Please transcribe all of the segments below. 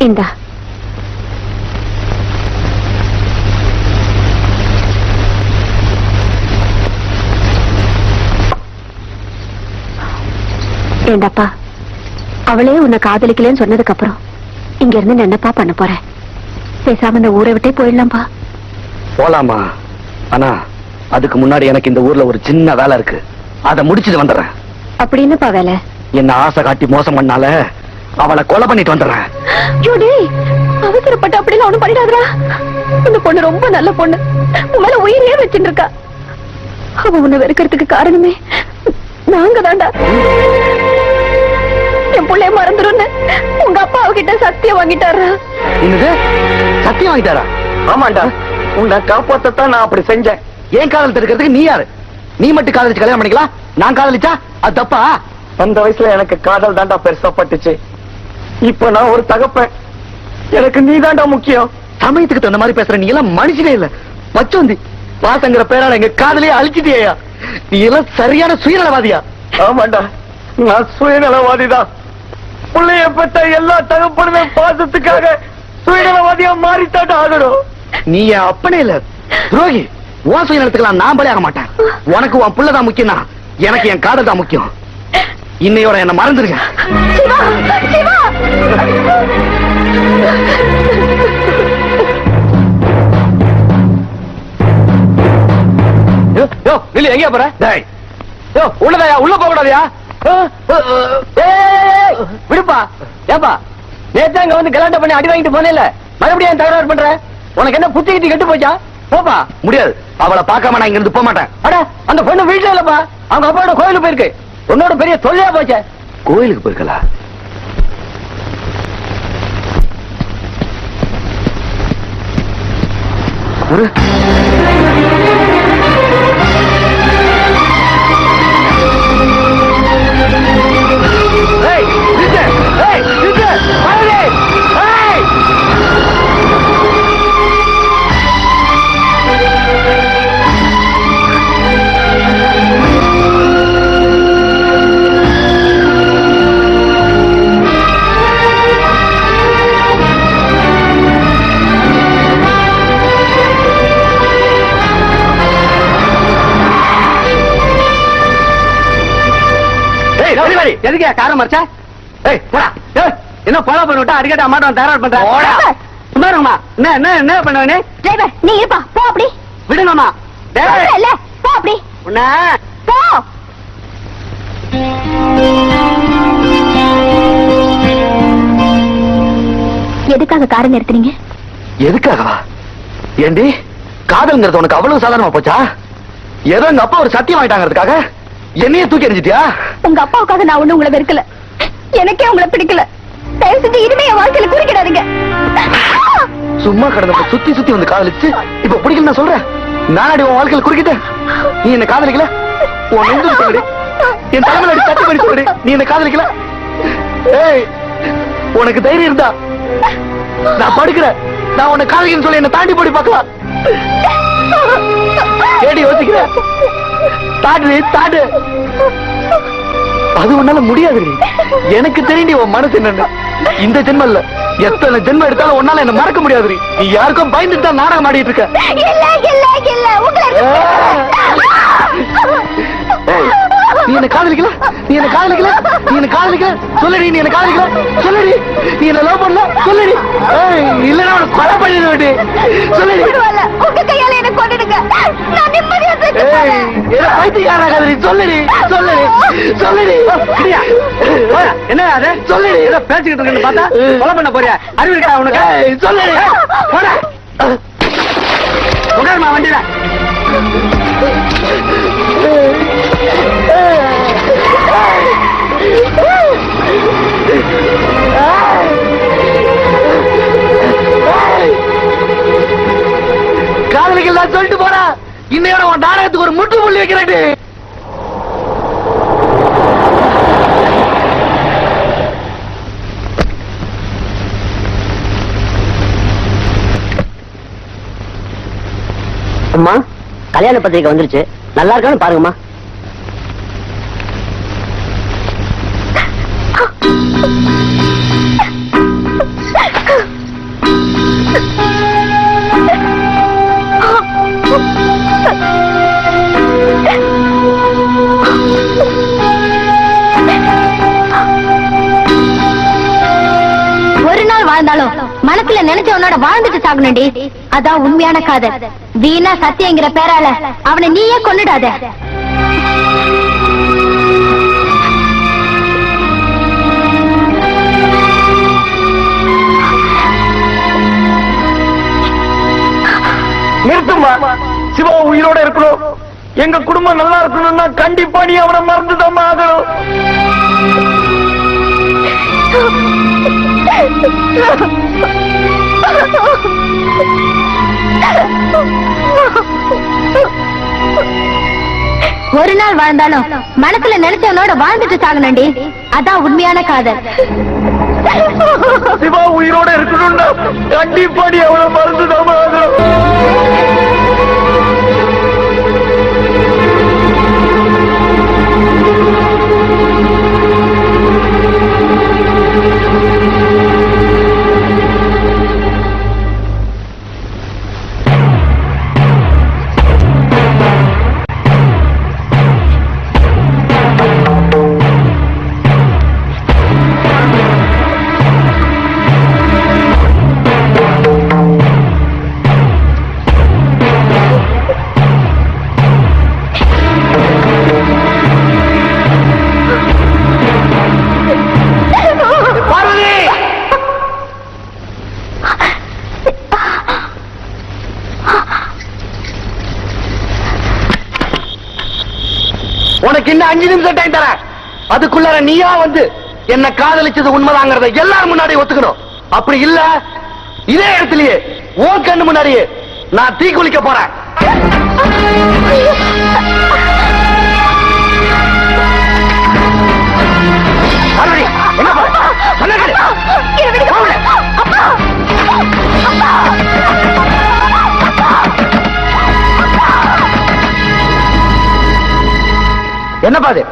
இந்தா ஏண்டாப்பா அவளே உன்னை காதலிக்கலன்னு சொன்னதுக்கு அப்புறம் இங்க இருந்து என்னப்பா பண்ண போறேன் பேசாம இந்த ஊரை விட்டே போயிடலாம்ப்பா போலாமா? ஆனா அதுக்கு முன்னாடி எனக்கு இந்த ஊர்ல ஒரு சின்ன வேலை இருக்கு. அதை முடிச்சிட்டு வந்துடுறேன். அப்படி என்னப்பா வேலை? என்ன ஆசை காட்டி மோசம் பண்ணால அவளை கொலை பண்ணிட்டு வந்துடுறேன். ஜோடி அவசரப்பட்டு அப்படிலாம் ஒண்ணும் பண்ணிடாதடா. இந்த பொண்ணு ரொம்ப நல்ல பொண்ணு. உன் மேல உயிரே வச்சுட்டு இருக்கா அவ உன்னை வெறுக்கிறதுக்கு காரணமே நாங்க தாண்டா என் பிள்ளைய மறந்துருன்னு உங்க அப்பா அவகிட்ட சத்தியம் வாங்கிட்டாரா? என்னது? சத்தியம் வாங்கிட்டாரா? ஆமாண்டா. உன்னை காப்பாத்தத்தான் நான் அப்படி செஞ்சேன். ஏன் காதல் தடுக்கிறதுக்கு நீ யாரு? நீ மட்டும் காதலிச்சு கல்யாணம் பண்ணிக்கலாம்? நான் காதலிச்சா? அது தப்பா? அந்த வயசுல எனக்கு காதல் தாண்டா பெருசா பட்டுச்சு. இப்ப நான் ஒரு தகப்பேன். எனக்கு நீ தாண்டா முக்கியம். சமயத்துக்கு தகுந்த மாதிரி பேசுற நீ எல்லாம் மனுஷனே இல்ல. பச்சோந்தி பாசங்கிற பேரால எங்க காதலையே அழிச்சிட்டியா நீ எல்லாம் சரியான சுயநலவாதியா? ஆமாண்டா நான் சுயநலவாதிதான். பிள்ளைய பெற்ற எல்லா தகப்பனுமே பாசத்துக்காக சுயநலவாதியா மாறித்தாட்ட ஆகணும். நீ என் அப்பனே இல்ல. துரோகி உன் சுயநலத்துக்கெல்லாம் நான் பலியாக மாட்டேன். உனக்கு உன் புள்ளதான் முக்கியம்னா எனக்கு என் காதல் தான் முக்கியம். இன்னையோட என்ன மறந்துருங்க. சிவா சிவா! யோ, யோ, நில்லு, எங்கேயா போற? டேய். யோ, உள்ளதாயா, உள்ள போக கூடாதியா? விடுப்பா ஏப்பா. நேத்து அங்க வந்து கலாட்டா பண்ணி அடி வாங்கிட்டு போனேல மறுபடியும் தகராறு பண்ற? உனக்கு என்ன புத்தி கிட்டி கெட்டு போச்சா? போப்பா. முடியாது. அவளை பார்க்காம நான் இங்க இருந்து போக மாட்டேன். அட அந்த பொண்ணு வீட்டுல இல்லப்பா. அவங்க அப்பாவோட கோயிலுக்கு போயிருக்கு. உன்னோட பெரிய தொல்லையா போச்ச? கோயிலுக்கு போயிருக்கலா? ஒரு எதுக்கு காரம் மறைச்ச? ஏய், போடா. என்ன போடா பண்ணி விட்டா அடிக்கடி அம்மாட்ட தயார் பண்ற? போடா. சும்மா இருங்கம்மா. என்ன என்ன என்ன பண்ணுவனே டிரைவர் நீ இருப்பா. போ அப்படி. விடுங்கம்மா. இல்ல போ அப்படி. உன்னை. போ. எதுக்காக காரை நிறுத்துறீங்க எதுக்காகவா? ஏண்டி காதல்ங்கிறது உனக்கு அவ்வளவு சாதாரணமா போச்சா? ஏதோ எங்க அப்பா ஒரு சத்தியம் வாங்கிட்டாங்கிறதுக்காக என்னையே தூக்கி எறிஞ்சிட்டியா? உங்க அப்பாவுக்காக நான் ஒண்ணு உங்களை வெறுக்கல. எனக்கே உங்களை பிடிக்கல. தயவு செஞ்சு இனிமே என் வாழ்க்கையில குறுக்கிடாதீங்க. சும்மா கடந்த சுத்தி சுத்தி வந்து காதலிச்சு இப்ப பிடிக்கல நான் சொல்றேன். நானாடி உன் வாழ்க்கையில குறுக்கிட்டேன். நீ என்ன காதலிக்கல? உன் நெஞ்சு சொல்லடி என் தலைமையில அடி தட்டி பண்ணி சொல்லடி நீ என்ன காதலிக்கல? ஏய் உனக்கு தைரியம் இருந்தா நான் படுக்கிறேன். நான் உன்னை காதலிக்கன்னு சொல்லி என்ன தாண்டி போடி பார்க்கலாம். ஏடி யோசிக்கிறேன். தாடு தாடு. அது உன்னால முடியாது எனக்கு தெரியும் உன் மனசு என்னன்னு. இந்த ஜென்மம் இல்ல எத்தனை ஜென்மம் எடுத்தாலும் உன்னால என்ன மறக்க முடியாது நீ யாருக்கும் பயந்துட்டு தான் நாடகம் ஆடிட்டு இருக்க. நீ என்ன காதலிக்கல? நீ என்ன காதலிக்கல? நீ என்ன காதலிக்கல? சொல்லடி நீ என்ன காதலிக்கல? சொல்லடி நீ என்ன லவ் பண்ணல? சொல்லடி. ஏய், இல்லைன்னா உனக்கு கொலை பண்ணிடுவேன் சொல்லடி. உங்க கையால என்ன கொண்டுடுங்க நான் நிம்மதியா போறேன். என்ன பைத்தியக்காரா காதலி சொல்லடி சொல்லடி. சொல்லடி என்ன அது? சொல்லடி. ஏதோ பேசிக்கிட்டு இருக்கேன்னு பார்த்தா கொலை பண்ண போறியா? அறிவு இருக்கா உனக்கு? சொல்லடி. போடா. உட்காருமா வண்டியில. காதலிகள் நான் சொல்லிட்டு போறா. இன்னையோட உன் நாடகத்துக்கு ஒரு முட்டு புள்ளி வைக்கிறேன் அம்மா கல்யாண பத்திரிக்கை வந்துருச்சு. நல்லா இருக்கான்னு பாருங்கம்மா. இருந்தாலும் மனசுல நினைச்ச உன்னோட வாழ்ந்துட்டு சாகணும்டி. அதான் உண்மையான காதல். வீணா சத்தியங்கிற பேரால அவனை நீயே கொண்டுடாத நிறுத்துமா சிவா உயிரோட இருக்கணும். எங்க குடும்பம் நல்லா இருக்கணும்னா கண்டிப்பா நீ அவனை மறந்துதான் ஆகணும். ஒரு நாள் வாழ்ந்தாலும் மனசுல நினைச்சவனோட வாழ்ந்துட்டு சாகணும்டி. அதான் உண்மையான காதல். சிவா உயிரோட இருக்கணும்னா கண்டிப்பா நீ அவனை மறந்துதான் ஆகணும். உனக்கு இன்னும் அஞ்சு நிமிஷம் டைம் தரேன். அதுக்குள்ளார நீயா வந்து என்ன காதலிச்சது உண்மைதாங்கிறத எல்லாரும் முன்னாடி ஒத்துக்கணும். அப்படி இல்ல இதே இடத்துலயே ஓ கண்ணு முன்னாடியே நான் தீ குளிக்க போறேன். என்ன என்னப்பா அது?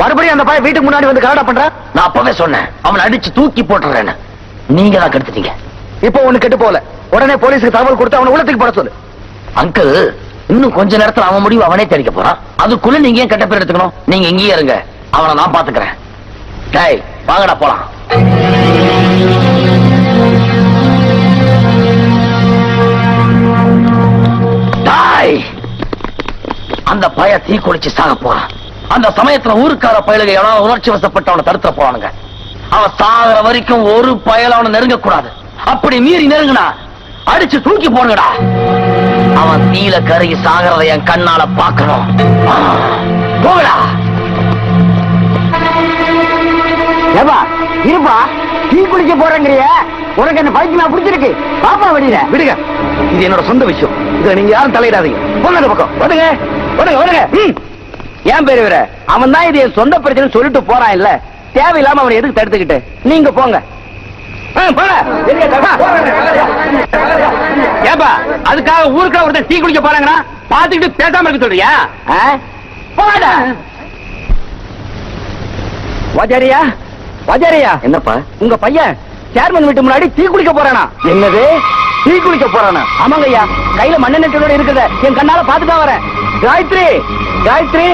மறுபடியும் அந்த பையன் வீட்டுக்கு முன்னாடி வந்து கலாடா பண்ற? நான் அப்பவே சொன்னேன். அவனை அடிச்சு தூக்கி போட்டுறேன்னு. நீங்க தான் கெடுத்துட்டீங்க. இப்போ ஒண்ணு கெட்டு போல உடனே போலீஸுக்கு தகவல் கொடுத்து அவனை உள்ளத்துக்கு போட சொல்லு. அங்கிள் இன்னும் கொஞ்ச நேரத்துல அவன் முடிவு அவனே தெரிவிக்க போறான். அதுக்குள்ள நீங்க ஏன் கெட்ட பேர் எடுத்துக்கணும்? நீங்க இங்கேயே இருங்க. அவனை நான் பாத்துக்கிறேன். டேய் வாங்கடா போலாம். அந்த பய தீ குளிச்சு சாக போறான். அந்த சமயத்துல ஊருக்கார பயலுக உணர்ச்சி வசப்பட்டு அவனை தடுத்த போறானுங்க. அவன் சாகுற வரைக்கும் ஒரு பயல அவனை நெருங்க கூடாது அப்படி மீறி நெருங்கினா அடிச்சு தூக்கி போடுங்கடா. அவன் தீல கருகி சாகிறத என் கண்ணால பார்க்கணும். ஆ, போகடா ஏப்பா இருப்பா. டீ குடிக்க போறேங்கிறிய. உனக்கு என்ன பைத்தியமா பிடிச்சிருக்கு? பாப்பா வெளியில விடுங்க. இது என்னோட சொந்த விஷயம். இதுல நீங்க யாரும் தலையிடாதீங்க. போங்க பக்கம். விடுங்க விடுங்க ம். ஏன் பேரு வேற அவன் தான் இது என் சொந்த பிரச்சனை சொல்லிட்டு போறான் இல்ல. தேவையில்லாம அவனை எதுக்கு தடுத்துக்கிட்டு? நீங்க போங்க. ஏப்பா அதுக்காக ஊருக்குள்ள ஒருத்தர் டீ குடிக்க போறாங்கன்னா பாத்துக்கிட்டு பேசாம இருக்க சொல்றியா? போடா வாஜாரியா வாஜாரியா என்னப்பா? உங்க பையன் சேர்மன் வீட்டு முன்னாடி டீ குளிக்க போறானா? என்னது? டீ குளிக்க போறானா? ஆமாங்க ஐயா கையில மண்ணெண்ணெட்டோட இருக்குத என் கண்ணால பாத்துட்டா வரேன். காயத்ரி காயத்ரி?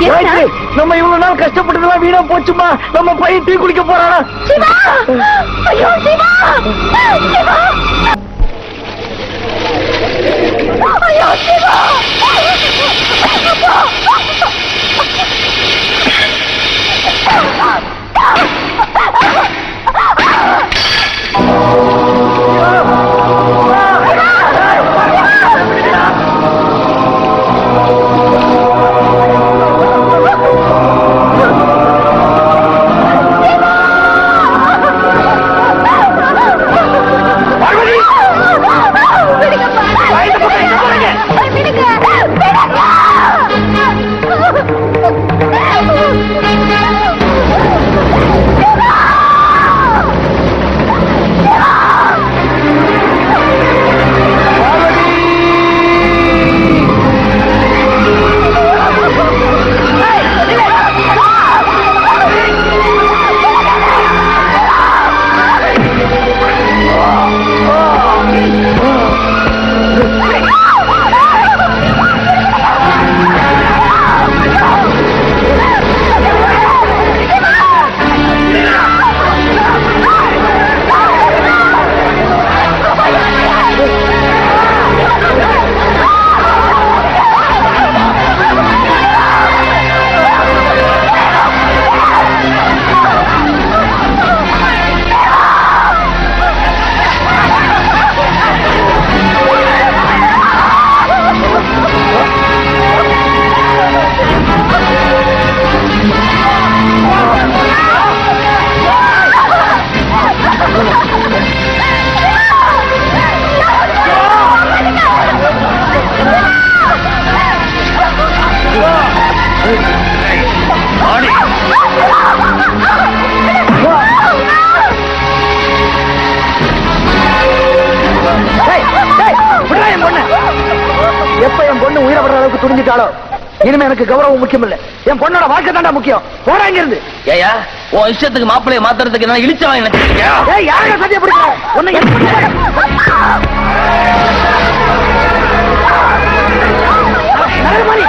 காயத்ரி நம்ம இவ்வளவு நாள் கஷ்டப்பட்டதெல்லாம் வீணா போச்சுமா? நம்ம பையன் டீ குளிக்க போறானா? சிவா! இனிமே எனக்கு கௌரவம் முக்கியம் இல்ல. என் பொண்ணோட வாழ்க்கை தாண்டா முக்கியம். போடா இங்க இருந்து ஏயா உன் இஷ்டத்துக்கு மாப்பிள்ளைய மாத்துறதுக்கு என்ன இழிச்ச வாங்கி நினைச்சிருக்கியா? ஏய் யாருங்க சத்திய பிடிக்கிற உன்னை நகரமணி